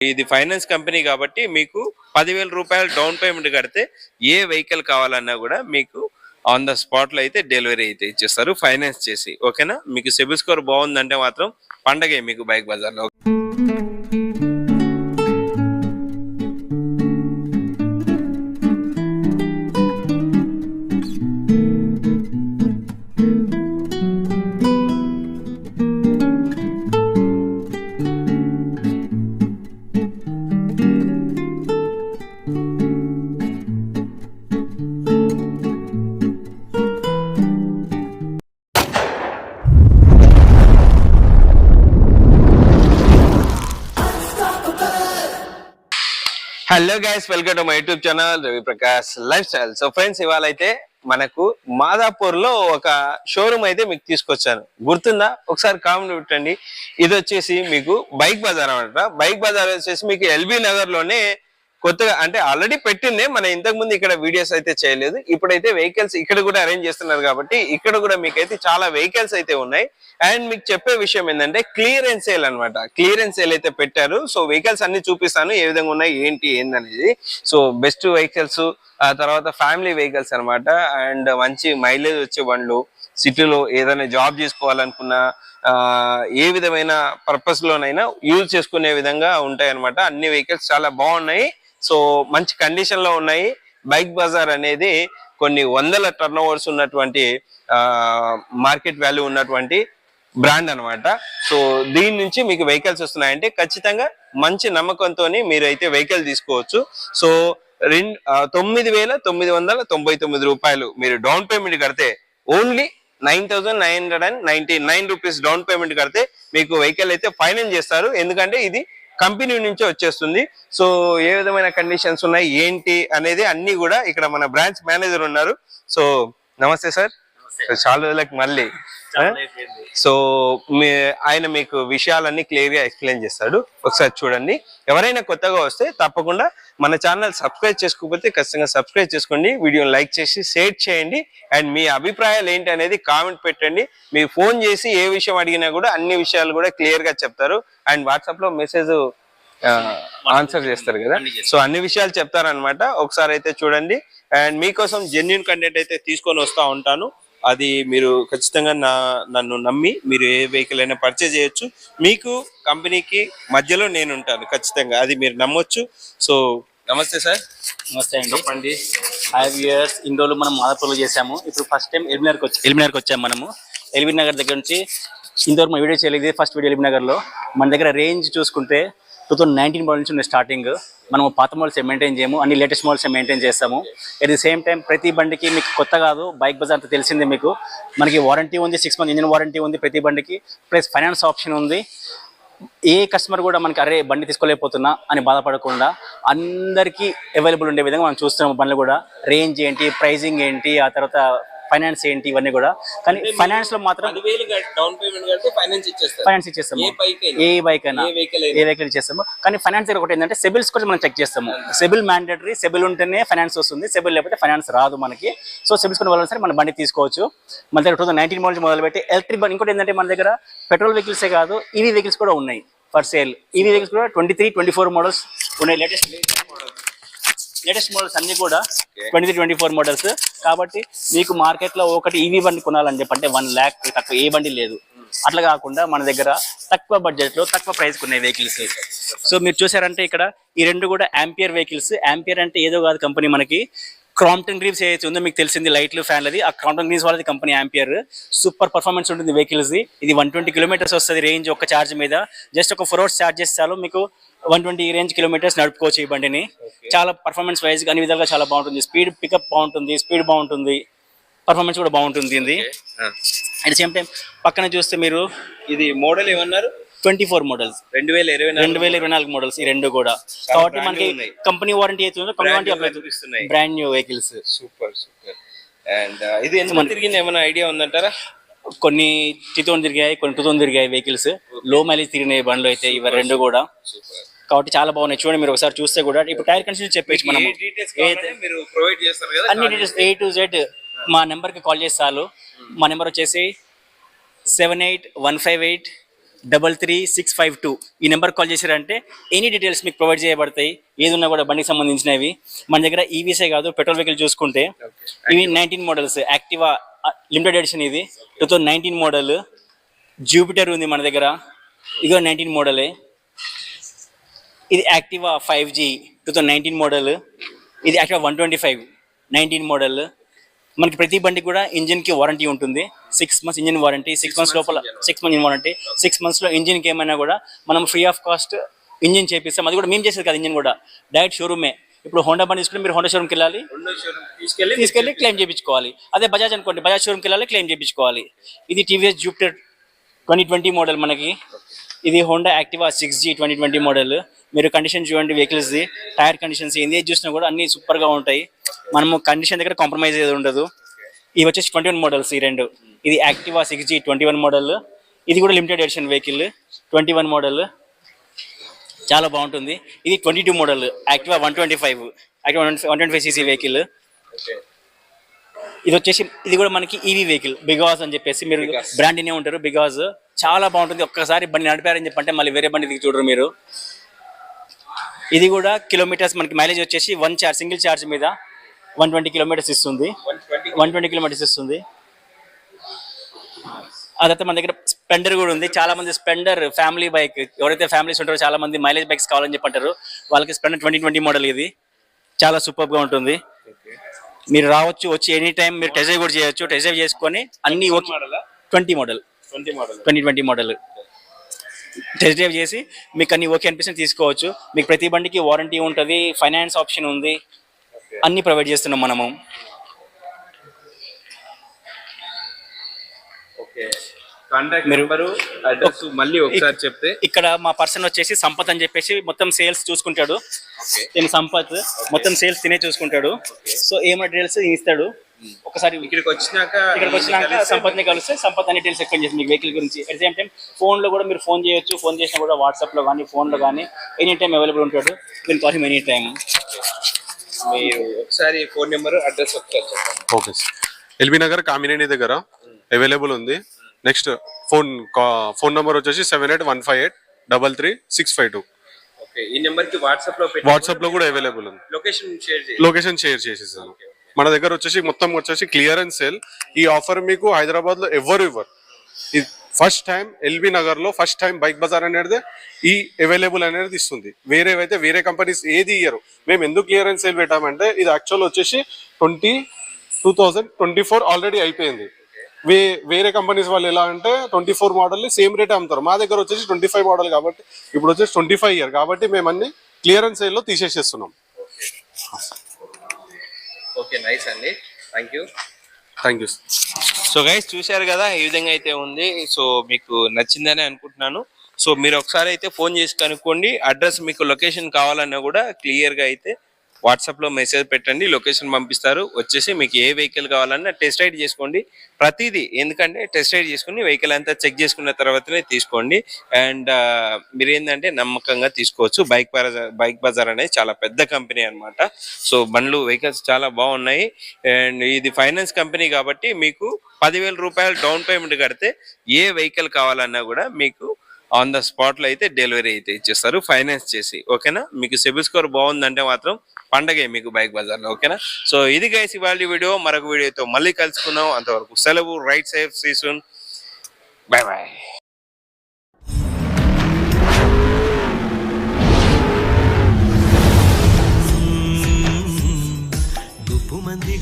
ఇది finance company కాబట్టి మీకు పదివేల రూపాయలు డౌన్ పేమెంట్ కడితే ఏ వెహికల్ కావాలన్నా కూడా మీకు ఆన్ ద స్పాట్లో అయితే డెలివరీ అయితే ఇచ్చేస్తారు ఫైనాన్స్ చేసి. ఓకేనా? మీకు సిబిల్ స్కోర్ బాగుందంటే మాత్రం పండగే మీకు Bike Bazaar hello guys welcome to my YouTube channel Ravi Prakash lifestyle so friends ఇవాళ అయితే మనకు మాదాపూర్లో ఒక షోరూమ్ అయితే మీకు తీసుకొచ్చాను. గుర్తుందా? ఒకసారి కామెంట్ పెట్టండి. ఇది వచ్చేసి మీకు బైక్ బజార్ అనమాట బైక్ బజార్ వచ్చేసి మీకు ఎల్బీ నగర్లోనే కొత్తగా అంటే ఆల్రెడీ పెట్టిందే మన ఇంతకు ముందు ఇక్కడ వీడియోస్ అయితే చేయలేదు. ఇప్పుడైతే వెహికల్స్ ఇక్కడ కూడా అరేంజ్ చేస్తున్నారు కాబట్టి ఇక్కడ కూడా మీకైతే చాలా వెహికల్స్ అయితే ఉన్నాయి. అండ్ మీకు చెప్పే విషయం ఏంటంటే క్లియరెన్స్ సేల్ అన్నమాట. క్లియరెన్స్ సేల్ అయితే పెట్టారు. సో వెహికల్స్ అన్ని చూపిస్తాను ఏ విధంగా ఉన్నాయి ఏంటి ఏందనేది. సో బెస్ట్ వెహికల్స్ ఆ తర్వాత ఫ్యామిలీ వెహికల్స్ అన్నమాట. అండ్ మంచి మైలేజ్ వచ్చే బండ్లు సిటీలో ఏదైనా జాబ్ చేసుకోవాలనుకున్నా ఆ, ఏ విధమైన పర్పస్ లోనైనా యూజ్ చేసుకునే విధంగా ఉంటాయి అన్నమాట అన్ని వెహికల్స్ చాలా బాగున్నాయి. సో మంచి కండిషన్లో ఉన్నాయి. బైక్ బజార్ అనేది కొన్ని వందల టర్న్ ఓవర్స్ ఉన్నటువంటి మార్కెట్ వాల్యూ ఉన్నటువంటి బ్రాండ్ అన్నమాట. సో దీని నుంచి మీకు వెహికల్స్ వస్తున్నాయంటే ఖచ్చితంగా మంచి నమ్మకంతో మీరు అయితే వెహికల్ తీసుకోవచ్చు. సో రెండు తొమ్మిది వేల తొమ్మిది వందల తొంభై తొమ్మిది రూపాయలు మీరు డౌన్ పేమెంట్ కడితే only nine thousand nine hundred and ninety nine rupees down payment కడితే మీకు వెహికల్ అయితే ఫైనాన్స్ చేస్తారు. ఎందుకంటే ఇది కంపెనీ నుంచి వచ్చేస్తుంది. సో ఏ విధమైన కండిషన్స్ ఉన్నాయి ఏంటి అనేది అన్ని కూడా ఇక్కడ మన బ్రాంచ్ మేనేజర్ ఉన్నారు. సో నమస్తే సార్. చాలా రోజులకు మళ్ళీ. సో మీ ఆయన మీకు విషయాలన్నీ క్లియర్గా ఎక్స్ప్లెయిన్ చేస్తాడు. ఒకసారి చూడండి. ఎవరైనా కొత్తగా వస్తే తప్పకుండా మన ఛానల్ సబ్స్క్రైబ్ చేసుకోకపోతే ఖచ్చితంగా సబ్స్క్రైబ్ చేసుకోండి. వీడియోని లైక్ చేసి షేర్ చేయండి. అండ్ మీ అభిప్రాయాలు ఏంటి అనేది కామెంట్ పెట్టండి. మీరు ఫోన్ చేసి ఏ విషయం అడిగినా కూడా అన్ని విషయాలు కూడా క్లియర్గా చెప్తారు. అండ్ వాట్సాప్లో మెసేజ్ ఆన్సర్ చేస్తారు కదా. సో అన్ని విషయాలు చెప్తారనమాట ఒకసారి అయితే చూడండి. అండ్ మీకోసం జెన్యున్ కంటెంట్ అయితే తీసుకొని వస్తా ఉంటాను. అది మీరు ఖచ్చితంగా నా నన్ను నమ్మి మీరు ఏ వెహికల్ అయినా పర్చేజ్ చేయొచ్చు. మీకు కంపెనీకి మధ్యలో నేను ఉంటాను ఖచ్చితంగా. అది మీరు నమ్మొచ్చు. సో నమస్తే సార్. నమస్తే అండి. చెప్పండి. ఫైవ్ ఇయర్స్ ఇన్ని రోజులు మనం మాదాపూర్లో చేసాము ఇప్పుడు ఫస్ట్ టైం ఎల్బీనగర్కి వచ్చి ఎల్బీనగర్కి వచ్చాము మనము. ఎల్బీ నగర్ దగ్గర నుంచి ఇంతవరకు మన వీడియో చేయలేదు. ఫస్ట్ వీడియో ఎల్బీ నగర్లో మన దగ్గర రేంజ్ చూసుకుంటే టూ థౌసండ్ నైన్టీన్ మోడల్ నుంచి ఉన్నాయి స్టార్టింగ్ మనం పాత మోడల్స్ మెయింటైన్ చేయము అన్ని లేటెస్ట్ మోడల్స్ మెయింటైన్ చేస్తాము. అట్ ది సేమ్ టైం ప్రతి బండికి మీకు కొత్త కాదు బైక్ బజార్ అంతా తెలిసిందే మీకు. మనకి వారంటీ ఉంది సిక్స్ మంత్ ఇంజిన్ వారంటీ ఉంది ప్రతి బండికి ప్లస్ ఫైనాన్స్ ఆప్షన్ ఉంది. ఏ కస్టమర్ కూడా మనకి అరే బండి తీసుకోలేకపోతున్నా అని బాధపడకుండా అందరికీ అవైలబుల్ ఉండే విధంగా మనం చూస్తున్నాం బండ్లు కూడా. రేంజ్ ఏంటి ప్రైజింగ్ ఏంటి ఆ తర్వాత ఫైనాన్స్ ఏంటి ఇవన్నీ కూడా. కానీ ఫైనాన్స్లో మాత్రం డౌన్ పేమెంట్ ఫైనాన్స్ ఇచ్చేస్తాము. ఏ బైక్ అయినా. ఏ వెహికల్ ఇచ్చేస్తాము. కానీ ఫైనాన్స్ దగ్గర ఒకటి ఏంటంటే సెబిల్స్ కూడా మనం చెక్ చేస్తాము. సెబిల్ మ్యాండేటరీ సెబిల్ ఉంటేనే ఫైనాన్స్ వస్తుంది. సెబిల్ లేకపోతే ఫైనాన్స్ రాదు మనకి. సో సెబిల్స్ కూడా వాళ్ళని సరే మన బండి తీసుకోవచ్చు. మన దగ్గర టూ థౌసండ్ నైన్టీన్ మోడల్ మొదలుపెట్టి ఎలక్ట్రిక్ బండి ఇంకోటి ఏంటంటే మన దగ్గర పెట్రోల్ వెహికల్సే కాదు ఈవీ వెహికల్స్ కూడా ఉన్నాయి. ఫర్ సేల్ ఈవీ వెహికల్స్ కూడా twenty three twenty four models ఉన్నాయి. లేటెస్ట్ లేటెస్ట్ మోడల్స్ అన్ని కూడా twenty three twenty four models. కాబట్టి మీకు మార్కెట్లో ఒకటి ఈవీ బండి కొనాలని చెప్పంటే వన్ ల్యాక్ తక్కువ ఏ బండి లేదు. అట్లా కాకుండా మన దగ్గర తక్కువ బడ్జెట్లో తక్కువ ప్రైస్ ఉన్నాయి వెహికల్స్ సో మీరు చూసారంటే ఇక్కడ ఈ రెండు కూడా యాంపియర్ వెహికల్స్ యాంపియర్ అంటే ఏదో కాదు కంపెనీ మనకి. క్రాంప్టన్ గ్రీవ్స్ ఏదైతే ఉందో మీకు తెలిసింది లైట్లు ఫ్యాన్లది ఆ క్రాంప్టన్ గ్రీవ్స్ వాళ్ళది కంపెనీ యాంపియర్ సూపర్ పర్ఫార్మెన్స్ ఉంటుంది వెహికల్స్ ఇది వన్ ట్వంటీ కిలోమీటర్స్ వస్తుంది రేంజ్ ఒక ఛార్జ్ మీద. జస్ట్ ఒక ఫోర్ అవర్స్ ఛార్జ్ చేస్తే చాలు మీకు వన్ ట్వంటీ రేంజ్ కిలోమీటర్స్ నడుపుకోవచ్చు ఈ బండిని. చాలా పర్ఫార్మెన్స్ వైజ్ అన్ని విధాలుగా చాలా బాగుంటుంది. స్పీడ్ పికప్ బాగుంటుంది స్పీడ్ బాగుంటుంది. పర్ఫార్మెన్స్ కూడా బాగుంటుంది ఇది అట్ సేమ్ టైం పక్కన చూస్తే మీరు ఇది మోడల్ ఏమన్నారు? Twenty four models. రెండు వేల ఇరవై రెండు వేల ఇరవై నాలుగు మోడల్స్ ఈ రెండు కూడా. కాబట్టి మనకి. కంపెనీ వారంటీ అయితే company warranty apply. Brand new vehicles super super and ఇది ఎంత తిరిగింది? ఏమైనా ఐడియా ఉందంటారా? కొన్ని త్రీ థౌసండ్ తిరిగాయి కొన్ని టూ థౌసండ్ తిరిగాయి వెహికల్స్లో మైలేజ్ తిరిగినాయి బండ్లు అయితే ఇవి రెండు కూడా. కాబట్టి చాలా బాగున్నాయి. చూడండి మీరు ఒకసారి చూస్తే కూడా. ఇప్పుడు టైర్ కండిషన్ చెప్పేసి మనం అన్ని డీటెయిల్స్ ఏ టు జెడ్ మా నెంబర్కి కాల్ చేసి చాలు. మా నెంబర్ వచ్చేసి seven eight one five eight double three six five two. ఈ నెంబర్ కాల్ చేశారంటే ఎనీ డీటెయిల్స్ మీకు ప్రొవైడ్ చేయబడతాయి. ఏది ఉన్నా కూడా బండికి సంబంధించినవి. మన దగ్గర ఈవీసే కాదు పెట్రోల్ వెహికల్ చూసుకుంటే ఇవి nineteen models. Activa limited edition ఇది. Two thousand nineteen model. Jupiter ఉంది మన దగ్గర. ఇదో నైన్టీన్ మోడలే. ఇది Activa five G two thousand nineteen model. ఇది Activa one twenty five nineteen model. మనకి ప్రతి బండికి కూడా ఇంజిన్కి వారంటీ ఉంటుంది. Six months engine warranty six months లోపల సిక్స్ మంత్ వారంటీ సిక్స్ మంత్స్లో ఇంజిన్కి ఏమైనా కూడా మనం ఫ్రీ ఆఫ్ కాస్ట్ ఇంజిన్ చేపిస్తాం. అది కూడా మేము చేసేది కాదు ఇంజిన్ కూడా. డైరెక్ట్ షోరూమే ఇప్పుడు హోండా బండి తీసుకుంటే మీరు హోండా షోరూమ్కి వెళ్ళాలి. తీసుకెళ్ళి తీసుకెళ్ళి క్లెయిమ్ చేయించుకోవాలి అదే బజాజ్ అనుకోండి. బజాజ్ షోరూమ్కి వెళ్ళాలి క్లెయిమ్ చేయించుకోవాలి ఇది TVS Jupiter twenty twenty model మనకి. ఇది Honda Activa six G twenty twenty model మీరు కండిషన్ చూడండి వెహికల్స్ది టైర్ కండిషన్స్ ఏంది ఏది చూసినా కూడా అన్ని సూపర్గా ఉంటాయి. మనము కండిషన్ దగ్గర కాంప్రమైజ్ ఏది ఉండదు. ఇవి వచ్చేసి ట్వంటీ వన్ మోడల్స్ ఈ రెండు. ఇది Activa six G twenty one model ఇది కూడా limited edition vehicle twenty one model చాలా బాగుంటుంది. ఇది twenty two model Activa one twenty five Activa one twenty five CC vehicle ఇది వచ్చేసి ఇది కూడా మనకి ఈవీ వెహికల్ బిగాజ్ అని చెప్పేసి మీరు బ్రాండ్ ఇనే ఉంటారు. బిగాజ్ చాలా బాగుంటుంది. ఒక్కసారి బండి నడిపారని చెప్పంటే మళ్ళీ వేరే బండి దిగి చూడరు మీరు. ఇది కూడా కిలోమీటర్స్ మనకి మైలేజ్ వచ్చేసి వన్ చార్జ్ సింగిల్ చార్జ్ మీద వన్ ట్వంటీ కిలోమీటర్స్ ఇస్తుంది. వన్ ట్వంటీ కిలోమీటర్స్ ఇస్తుంది. అదైతే మన దగ్గర స్పెండర్ కూడా ఉంది. చాలా మంది స్పెండర్ ఫ్యామిలీ బైక్ ఎవరైతే ఫ్యామిలీస్ ఉంటారో చాలా మంది మైలేజ్ బైక్స్ కావాలని చెప్పి అంటారు. వాళ్ళకి స్పెండర్ ట్వంటీ ట్వంటీ మోడల్ ఇది. చాలా సూపర్గా ఉంటుంది. మీరు రావచ్చు వచ్చి ఎనీ టైం మీరు టెస్ట్ కూడా చేయొచ్చు. టెస్ట్ చేసుకొని అన్ని okay. Twenty model twenty model twenty twenty model test drive చేసి మీకు అన్ని ఓకే అనిపిస్తే తీసుకోవచ్చు. మీకు ప్రతి బండికి వారంటీ ఉంటుంది. ఫైనాన్స్ ఆప్షన్ ఉంది. అన్ని ప్రొవైడ్ చేస్తున్నాం మనము. మళ్ళీ ఒకసారి చెప్తే. ఇక్కడ మా పర్సన్ వచ్చేసి సంపత్ అని చెప్పేసి మొత్తం సేల్స్ చూసుకుంటాడు. సంపత్ మొత్తం సేల్స్ తినే చూసుకుంటాడు. సో ఏం డీటెయిల్స్ ఇస్తాడు? ఒకసారి ఇక్కడికి వచ్చినాక ఇక్కడికి వచ్చినాక సంపత్ని కలిస్తే సంపత్ అన్ని డీటెయిల్స్ ఎక్స్ప్లెయిన్ చేసి మీకు వెహికల్ గురించి. అట్ సేమ్ టైం ఫోన్లో కూడా మీరు ఫోన్ చేయొచ్చు ఫోన్ చేసినా కూడా వాట్సాప్లో కానీ ఫోన్లో కానీ ఎనీ టైం అవైలబుల్ ఉంటాడు మీరు కాల్ ఎనీ టైం మీరు ఒకసారి ఫోన్ నెంబర్ అడ్రస్ ఒకసారి చెప్పండి. Okay sir LB Nagar Kamineni దగ్గర అవైలబుల్ ఉంది. నెక్స్ట్ ఫోన్ ఫోన్ నెంబర్ వచ్చేసి seven eight one five eight double three six five two okay ఈ నెంబర్కి వాట్సాప్లో వాట్సాప్లో కూడా అవైలబుల్ ఉంది. లొకేషన్ షేర్ లొకేషన్ షేర్ చేసేసాను. మన దగ్గర వచ్చేసి మొత్తం వచ్చేసి క్లియరెన్స్ సేల్ ఈ ఆఫర్ మీకు హైదరాబాద్లో ఎవరు ఇవ్వరు ఫస్ట్ టైం ఎల్బీ నగర్లో ఫస్ట్ టైం బైక్ బజార్ అనేది ఈ అవైలబుల్ అనేది ఇస్తుంది. వేరేవైతే వేరే కంపెనీస్ ఏది ఇయ్యరు. మేము ఎందుకు క్లియరెన్స్ సేల్ పెట్టామంటే ఇది యాక్చువల్ వచ్చేసి twenty two thousand twenty four already అయిపోయింది. వే వేరే కంపెనీస్ వాళ్ళు ఎలా అంటే twenty four model same rate అమ్ముతారు. మా దగ్గర వచ్చేసి ట్వంటీ ఫైవ్ మోడల్ కాబట్టి ఇప్పుడు వచ్చేసి ట్వంటీ ఫైవ్ ఇయర్ కాబట్టి మేము అన్ని క్లియరెన్స్ సేల్లో తీసేసేస్తున్నాం. ఓకే నైస్ అండి. Thank you thank you so guys చూశారు కదా ఈ విధంగా అయితే ఉంది. సో మీకు నచ్చిందని అనుకుంటున్నాను. సో మీరు ఒకసారి అయితే ఫోన్ చేసి కనుక్కోండి. అడ్రస్ మీకు లొకేషన్ కావాలన్నా కూడా క్లియర్గా అయితే వాట్సాప్లో మెసేజ్ పెట్టండి లొకేషన్ పంపిస్తారు. వచ్చేసి మీకు ఏ వెహికల్ కావాలన్నా టెస్ట్ రైడ్ చేసుకోండి. ప్రతిదీ ఎందుకంటే టెస్ట్ రైడ్ చేసుకుని వెహికల్ అంతా చెక్ చేసుకున్న తర్వాతనే తీసుకోండి. అండ్ మీరు ఏంటంటే నమ్మకంగా తీసుకోవచ్చు. బైక్ బైక్ బజార్ అనేది చాలా పెద్ద కంపెనీ అన్నమాట. సో బండ్లు వెహికల్స్ చాలా బాగున్నాయి. అండ్ ఇది ఫైనాన్స్ కంపెనీ కాబట్టి మీకు పదివేల రూపాయలు డౌన్ పేమెంట్ కడితే ఏ వెహికల్ కావాలన్నా కూడా మీకు ఆన్ ద స్పాట్లో అయితే డెలివరీ అయితే ఇచ్చేస్తారు ఫైనాన్స్ చేసి ఓకేనా? మీకు సిబిల్ స్కోర్ బాగుందంటే మాత్రం పండగే మీకు బైక్ బజార్లో ఓకేనా? సో ఇది గైస్ ఇవాళ వీడియో మరొక వీడియోతో మళ్ళీ కలుసుకున్నాం అంతవరకు సెలవు right safe see soon bye bye మంది